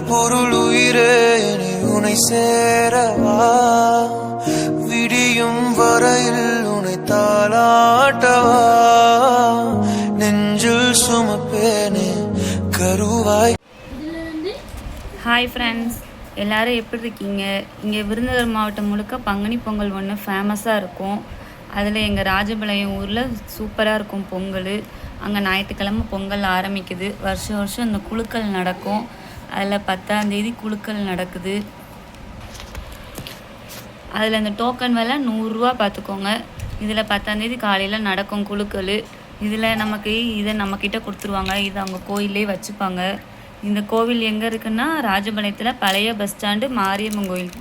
பொருள் உயிரே நீ உனை சேரவா? விடியும் வரையில் உனை தாளாட்டவா? நெஞ்சில் சுமப்பேனே கருவாய். ஹாய் ஃப்ரெண்ட்ஸ் எல்லாரும் எப்படி இருக்கீங்க? இங்கே விருதுநகர் மாவட்டம் முழுக்க பங்குனி பொங்கல் ஒன்று ஃபேமஸாக இருக்கும். அதில் எங்கள் ராஜபாளையம் ஊரில் சூப்பராக இருக்கும் பொங்கல். அங்கே ஞாயிற்றுக்கிழமை பொங்கல் ஆரம்பிக்குது. வருஷம் வருஷம் இந்த குழுக்கள் நடக்கும். அதில் பத்தாந்தேதி குழுக்கள் நடக்குது. அதில் அந்த டோக்கன் விலை நூறுரூவா பார்த்துக்கோங்க இதில் பத்தாந்தேதி காலையில் நடக்கும் குழுக்கள். இதில் நமக்கு இதை நம்மக்கிட்ட கொடுத்துருவாங்க. இதை அவங்க கோயிலே வச்சுப்பாங்க. இந்த கோவில் எங்கே இருக்குன்னா ராஜபாளையத்தில் பழைய பஸ் ஸ்டாண்டு மாரியம்மன் கோயில்.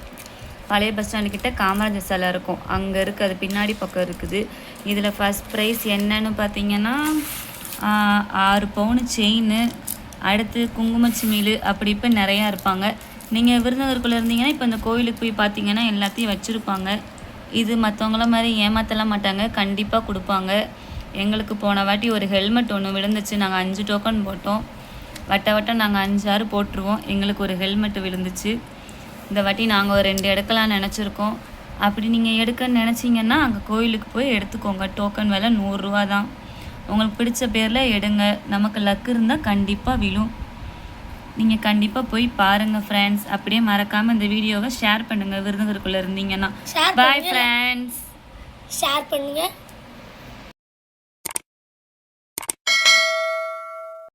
பழைய பஸ் ஸ்டாண்டு கிட்ட காமராஜர் சிலை இருக்கும். அங்கே இருக்குது அது பின்னாடி பக்கம் இருக்குது. இதில் ஃபஸ்ட் ப்ரைஸ் என்னன்னு பார்த்தீங்கன்னா ஆறு பவுனு செயின் அடுத்து குங்குமச்சிமிலு அப்படி இப்போ நிறையா இருப்பாங்க. நீங்கள் விருதுநகருக்குள்ளே இருந்தீங்கன்னா இப்போ இந்த கோயிலுக்கு போய் பார்த்தீங்கன்னா எல்லாத்தையும் வச்சுருப்பாங்க. இது மற்றவங்கள மாதிரி ஏமாற்றலாம் மாட்டாங்க. கண்டிப்பாக கொடுப்பாங்க. எங்களுக்கு போன வாட்டி ஒரு ஹெல்மெட் ஒன்று விழுந்துச்சு. நாங்கள் அஞ்சு டோக்கன் போட்டோம். வட்ட வட்டம் நாங்கள் அஞ்சு ஆறு போட்டுருவோம். எங்களுக்கு ஒரு ஹெல்மெட் விழுந்துச்சு. இந்த வாட்டி நாங்கள் ஒரு ரெண்டு எடுக்கலாம் நினச்சிருக்கோம். அப்படி நீங்கள் எடுக்கன்னு நினச்சிங்கன்னா அங்கே கோயிலுக்கு போய் எடுத்துக்கோங்க. டோக்கன் விலை நூறுரூவா தான் உங்களுக்கு பிடிச்ச பேரில் எடுங்க. நமக்கு லக்கு இருந்தால் கண்டிப்பாக விழும். நீங்கள் கண்டிப்பாக போய் பாருங்கள் ஃப்ரெண்ட்ஸ் அப்படியே மறக்காமல் இந்த வீடியோவை ஷேர் பண்ணுங்கள் விருதுநகருக்குள்ளே இருந்தீங்கன்னா. பாய். ஃப்ரெண்ட்ஸ் ஷேர் பண்ணுங்க.